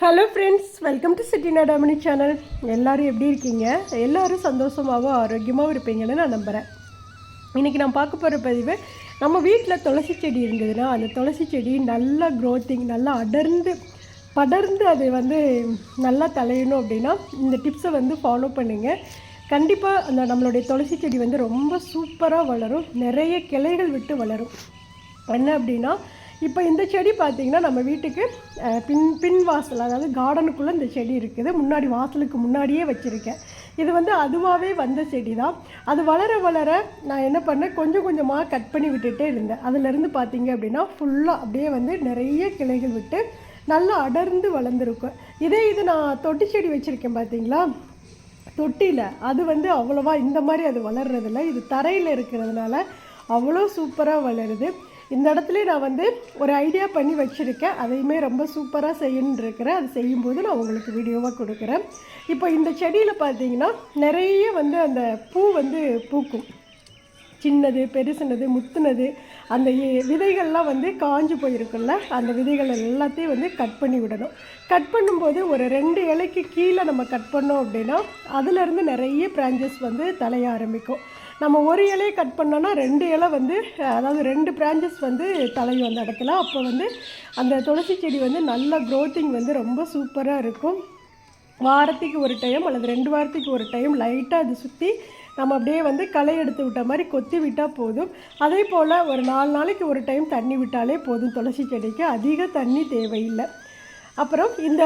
Hello friends welcome to சிட்டி நாடாமணி channel எல்லோரும் எப்படி இருக்கீங்க? எல்லோரும் சந்தோஷமாகவும் ஆரோக்கியமாகவும் இருப்பீங்கன்னு நான் நம்புகிறேன் இன்றைக்கி நான் பார்க்க போகிற பதிவு நம்ம வீட்டில் துளசி செடி இருந்ததுன்னா அந்த துளசி செடி நல்லா க்ரோத்திங் நல்லா அடர்ந்து படர்ந்து அது வந்து நல்லா தலையணும் அப்படின்னா இந்த டிப்ஸை வந்து ஃபாலோ பண்ணுங்கள் கண்டிப்பாக அந்த நம்மளுடைய துளசி செடி வந்து ரொம்ப சூப்பராக வளரும். நிறைய கிளைகள் விட்டு வளரும். என்ன அப்படின்னா இப்போ இந்த செடி பார்த்தீங்கன்னா நம்ம வீட்டுக்கு பின் பின் வாசல் அதாவது கார்டனுக்குள்ளே இந்த செடி இருக்குது. முன்னாடி வாசலுக்கு முன்னாடியே வச்சுருக்கேன். இது வந்து அதுவாகவே வந்த செடி தான் அது வளர வளர நான் என்ன பண்ணேன் கொஞ்சம் கொஞ்சமாக கட் பண்ணி விட்டுட்டே இருந்தேன். அதுலேருந்து பார்த்தீங்க அப்படின்னா ஃபுல்லாக அப்படியே வந்து நிறைய கிளைகள் விட்டு நல்லா அடர்ந்து வளர்ந்துருக்கும். இதே இது நான் தொட்டி செடி வச்சுருக்கேன் பார்த்தீங்களா? தொட்டியில். அது வந்து அவ்வளோவா இந்த மாதிரி அது வளர்றதில்ல. இது தரையில் இருக்கிறதுனால அவ்வளோ சூப்பராக வளருது. இந்த இடத்துல நான் வந்து ஒரு ஐடியா பண்ணி வச்சுருக்கேன். அதையுமே ரொம்ப சூப்பராக செய்யணுன்னு இருக்கிறேன். அது செய்யும்போது நான் உங்களுக்கு வீடியோவாக கொடுக்குறேன். இப்போ இந்த செடியில் பார்த்தீங்கன்னா நிறைய வந்து அந்த பூ வந்து பூக்கும். சின்னது பெருசுனது முத்துனது அந்த விதைகள்லாம் வந்து காஞ்சு போயிருக்குல்ல அந்த விதைகள் எல்லாத்தையும் வந்து கட் பண்ணி விடணும். கட் பண்ணும்போது ஒரு ரெண்டு இலைக்கு கீழே நம்ம கட் பண்ணோம் அப்படின்னா அதுலேருந்து நிறைய பிரான்ச்சஸ் வந்து தலைய ஆரம்பிக்கும். நம்ம ஒரு இலையை கட் பண்ணோன்னா ரெண்டு இலை வந்து அதாவது ரெண்டு பிரான்ச்சஸ் வந்து தலையும் அந்த இடத்துல அப்போ வந்து அந்த துளசி செடி வந்து நல்ல க்ரோத்திங் வந்து ரொம்ப சூப்பராக இருக்கும். வாரத்துக்கு ஒரு டைம் அல்லது ரெண்டு வாரத்துக்கு ஒரு டைம் லைட்டாக அது சுற்றி நம்ம அப்படியே வந்து களை எடுத்து விட்ட மாதிரி கொத்தி விட்டால் போதும். அதே போல் ஒரு நாலு நாளைக்கு ஒரு டைம் தண்ணி விட்டாலே போதும். துளசி செடிக்கு அதிக தண்ணி தேவையில்லை. அப்புறம் இந்த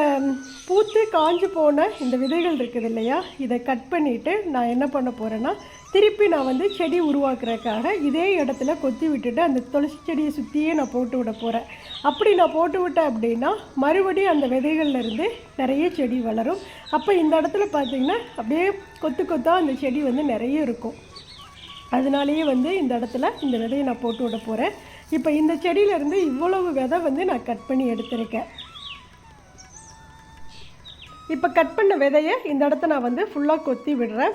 பூத்து காஞ்சு போன இந்த விதைகள் இருக்குது இல்லையா இதை கட் பண்ணிவிட்டு நான் என்ன பண்ண போகிறேன்னா திருப்பி நான் வந்து செடி உருவாக்குறதுக்காக இதே இடத்துல கொத்தி விட்டுட்டு அந்த துளசி செடியை சுற்றியே நான் போட்டு விட போகிறேன் அப்படி நான் போட்டு விட்டேன் அப்படின்னா மறுபடியும் அந்த விதைகள்லேருந்து நிறைய செடி வளரும். அப்போ இந்த இடத்துல பார்த்தீங்கன்னா அப்படியே கொத்து கொத்தாக அந்த செடி வந்து நிறைய இருக்கும். அதனாலேயே வந்து இந்த இடத்துல இந்த விதையை நான் போட்டு விட போகிறேன் இப்போ இந்த செடியிலேருந்து இவ்வளவு விதை வந்து நான் கட் பண்ணி எடுத்திருக்கேன். இப்போ கட் பண்ண விதையை இந்த இடத்த நான் வந்து ஃபுல்லாக கொத்தி விடுறேன்.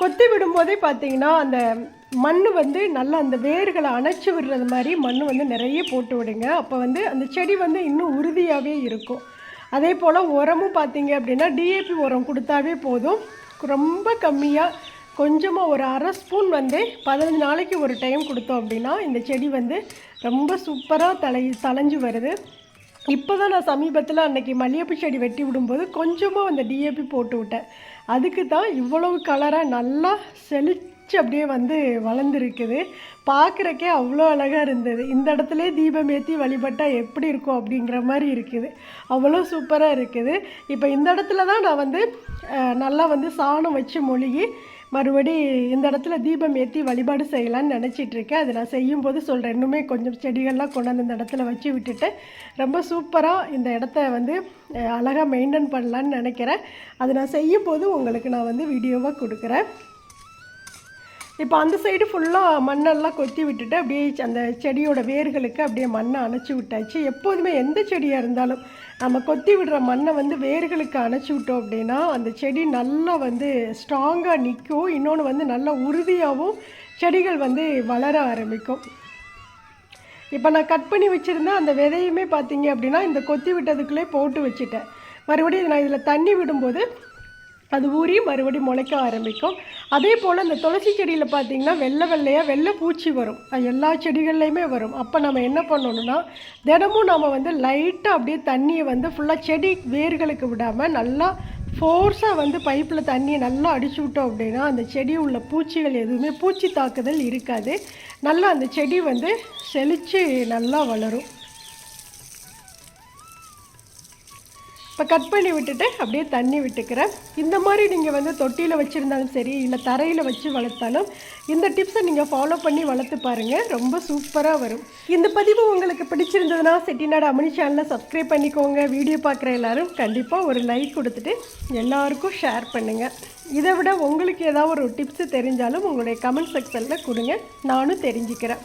கொத்தி விடும்போதே பார்த்தீங்கன்னா அந்த மண் வந்து நல்லா அந்த வேர்களை அணைச்சி விடுறது மாதிரி மண் வந்து நிறைய போட்டு விடுங்க. அப்போ வந்து அந்த செடி வந்து இன்னும் உறுதியாகவே இருக்கும். அதே போல் உரமும் பார்த்தீங்க அப்படின்னா டிஏபி உரம் கொடுத்தாவே போதும். ரொம்ப கம்மியாக கொஞ்சமாக ஒரு அரை ஸ்பூன் வந்து பதினஞ்சு நாளைக்கு ஒரு டைம் கொடுத்தோம் அப்படின்னா இந்த செடி வந்து ரொம்ப சூப்பராக தலை தலைஞ்சு வருது. இப்போ தான் நான் சமீபத்தில் அன்னைக்கு மல்லிகைப்பூ செடி வெட்டி விடும்போது கொஞ்சமாக அந்த டிஏபி போட்டு விட்டேன். அதுக்கு தான் இவ்வளவு கலராக நல்லா செழிச்சு அப்படியே வந்து வளர்ந்துருக்குது. பார்க்குறக்கே அவ்வளோ அழகாக இருந்தது. இந்த இடத்துல தீபம் ஏற்றி வழிபட்டால் எப்படி இருக்கும் அப்படிங்கிற மாதிரி இருக்குது. அவ்வளோ சூப்பராக இருக்குது. இப்போ இந்த இடத்துல தான் நான் வந்து நல்லா வந்து சாணம் வச்சு மொழிகி மறுபடி இந்த இடத்துல தீபம் ஏற்றி வழிபாடு செய்யலான்னு நினச்சிட்டு இருக்கேன். அது நான் செய்யும்போது சொல்கிறேன் இன்னுமே கொஞ்சம் செடிகள்லாம் கொண்டாந்து இந்த இடத்துல வச்சு விட்டுட்டு ரொம்ப சூப்பராக இந்த இடத்த வந்து அழகாக மெயின்டைன் பண்ணலான்னு நினைக்கிறேன். அது நான் செய்யும்போது உங்களுக்கு நான் வந்து வீடியோவாக கொடுக்குறேன். இப்போ அந்த சைடு ஃபுல்லாக மண்ணெல்லாம் கொத்தி விட்டுட்டு அப்படியே அந்த செடியோட வேர்களுக்கு அப்படியே மண்ணை அணைச்சி விட்டாச்சு. எப்போதுமே எந்த செடியாக இருந்தாலும் நம்ம கொத்தி விடுற மண்ணை வந்து வேர்களுக்கு அணைச்சி விட்டோம் அப்படின்னா அந்த செடி நல்லா வந்து ஸ்ட்ராங்காக நிற்கும் இன்னொன்று வந்து நல்லா உறுதியாகவும் செடிகள் வந்து வளர ஆரம்பிக்கும். இப்போ நான் கட் பண்ணி வச்சுருந்தேன் அந்த விதையுமே பார்த்தீங்க அப்படின்னா இந்த கொத்தி விட்டதுக்குள்ளே போட்டு வச்சுட்டேன். மறுபடியும் நான் இதில் தண்ணி விடும்போது அது ஊறி மறுபடியும் முளைக்க ஆரம்பிக்கும். அதே போல் இந்த துளசி செடியில் பார்த்தீங்கன்னா வெள்ளை வெள்ளையாக வெள்ளை பூச்சி வரும். அது எல்லா செடிகள்லையுமே வரும். அப்போ நம்ம என்ன பண்ணணும்னா தினமும் நம்ம வந்து லைட்டாக அப்படியே தண்ணியை வந்து ஃபுல்லாக செடி வேர்களுக்கு விடாமல் நல்லா ஃபோர்ஸாக வந்து பைப்பில் தண்ணியை நல்லா அடிச்சு விட்டோம் அப்படின்னா அந்த செடி உள்ள பூச்சிகள் எதுவுமே பூச்சி தாக்குதல் இருக்காது. நல்லா அந்த செடி வந்து செழித்து நல்லா வளரும். இப்போ கட் பண்ணி விட்டுட்டு அப்படியே தண்ணி விட்டுக்கிறேன். இந்த மாதிரி நீங்கள் வந்து தொட்டியில் வச்சுருந்தாலும் சரி இல்லை தரையில் வச்சு வளர்த்தாலும் இந்த டிப்ஸை நீங்கள் ஃபாலோ பண்ணி வளர்த்து பாருங்கள் ரொம்ப சூப்பராக வரும். இந்த பதிவு உங்களுக்கு பிடிச்சிருந்ததுன்னா செட்டிநாடு அமனி சேனலை சப்ஸ்கிரைப் பண்ணிக்கோங்க. வீடியோ பார்க்குற எல்லாரும் கண்டிப்பாக ஒரு லைக் கொடுத்துட்டு எல்லாருக்கும் ஷேர் பண்ணுங்கள் இதை விட உங்களுக்கு ஏதாவது ஒரு டிப்ஸு தெரிஞ்சாலும் உங்களுடைய கமெண்ட் செக்ஷனில் கொடுங்க. நானும் தெரிஞ்சுக்கிறேன்.